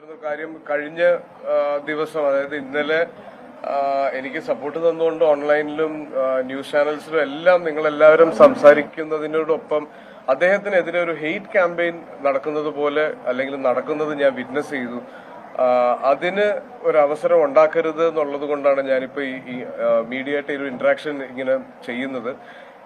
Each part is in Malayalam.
ഉണ്ടായിരുന്നു കാര്യം കഴിഞ്ഞ ദിവസം അതായത് ഇന്നലെ എനിക്ക് സപ്പോർട്ട് തന്നുകൊണ്ട് ഓൺലൈനിലും ന്യൂസ് ചാനൽസിലും എല്ലാം നിങ്ങൾ എല്ലാവരും സംസാരിക്കുന്നതിനോടൊപ്പം അദ്ദേഹത്തിനെതിരെ ഒരു ഹെയ്റ്റ് ക്യാമ്പയിൻ നടക്കുന്നത് പോലെ അല്ലെങ്കിൽ നടക്കുന്നത് ഞാൻ വിറ്റ്നസ് ചെയ്തു. അതിന് ഒരു അവസരം ഉണ്ടാക്കരുത് എന്നുള്ളത് കൊണ്ടാണ് ഞാനിപ്പോൾ ഈ ഈ മീഡിയ ആയിട്ട് ഒരു ഇന്ററാക്ഷൻ ഇങ്ങനെ ചെയ്യുന്നത്.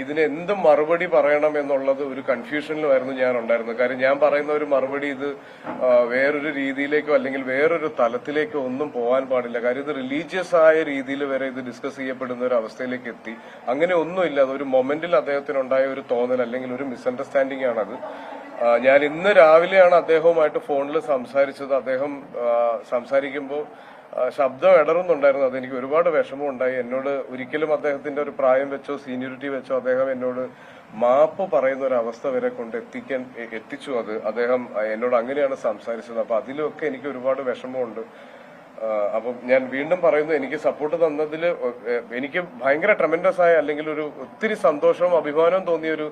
ഇതിന് എന്ത് മറുപടി പറയണം എന്നുള്ളത് ഒരു കൺഫ്യൂഷനിലുമായിരുന്നു ഞാൻ ഉണ്ടായിരുന്നത്. കാര്യം ഞാൻ പറയുന്ന ഒരു മറുപടി ഇത് വേറൊരു രീതിയിലേക്കോ അല്ലെങ്കിൽ വേറൊരു തലത്തിലേക്കോ ഒന്നും പോകാൻ പാടില്ല. കാര്യം ഇത് റിലീജിയസ് ആയ രീതിയിൽ വരെ ഇത് ഡിസ്കസ് ചെയ്യപ്പെടുന്ന ഒരു അവസ്ഥയിലേക്ക് എത്തി. അങ്ങനെ ഒന്നുമില്ല. ഒരു മൊമെന്റിൽ അദ്ദേഹത്തിനുണ്ടായ ഒരു തോന്നൽ അല്ലെങ്കിൽ ഒരു മിസ്അണ്ടർസ്റ്റാൻഡിംഗ് ആണത്. ഞാൻ ഇന്ന് രാവിലെയാണ് അദ്ദേഹവുമായിട്ട് ഫോണിൽ സംസാരിച്ചത്. അദ്ദേഹം സംസാരിക്കുമ്പോൾ ശബ്ദം ഇടറുന്നുണ്ടായിരുന്നു. അതെനിക്ക് ഒരുപാട് വിഷമം ഉണ്ടായി. എന്നോട് ഒരിക്കലും അദ്ദേഹത്തിന്റെ ഒരു പ്രായം വെച്ചോ സീനിയോറിറ്റി വെച്ചോ അദ്ദേഹം എന്നോട് മാപ്പ് പറയുന്ന ഒരു അവസ്ഥ വരെ കൊണ്ട് എത്തിക്കാൻ എത്തിച്ചു. അത് അദ്ദേഹം എന്നോട് അങ്ങനെയാണ് സംസാരിച്ചത്. അപ്പൊ അതിലൊക്കെ എനിക്ക് ഒരുപാട് വിഷമമുണ്ട്. അപ്പം ഞാൻ വീണ്ടും പറയുന്നു എനിക്ക് സപ്പോർട്ട് തന്നതിൽ എനിക്ക് ഭയങ്കര ട്രമെൻഡസ് ആയ അല്ലെങ്കിൽ ഒരു ഒത്തിരി സന്തോഷവും അഭിമാനവും തോന്നിയ ഒരു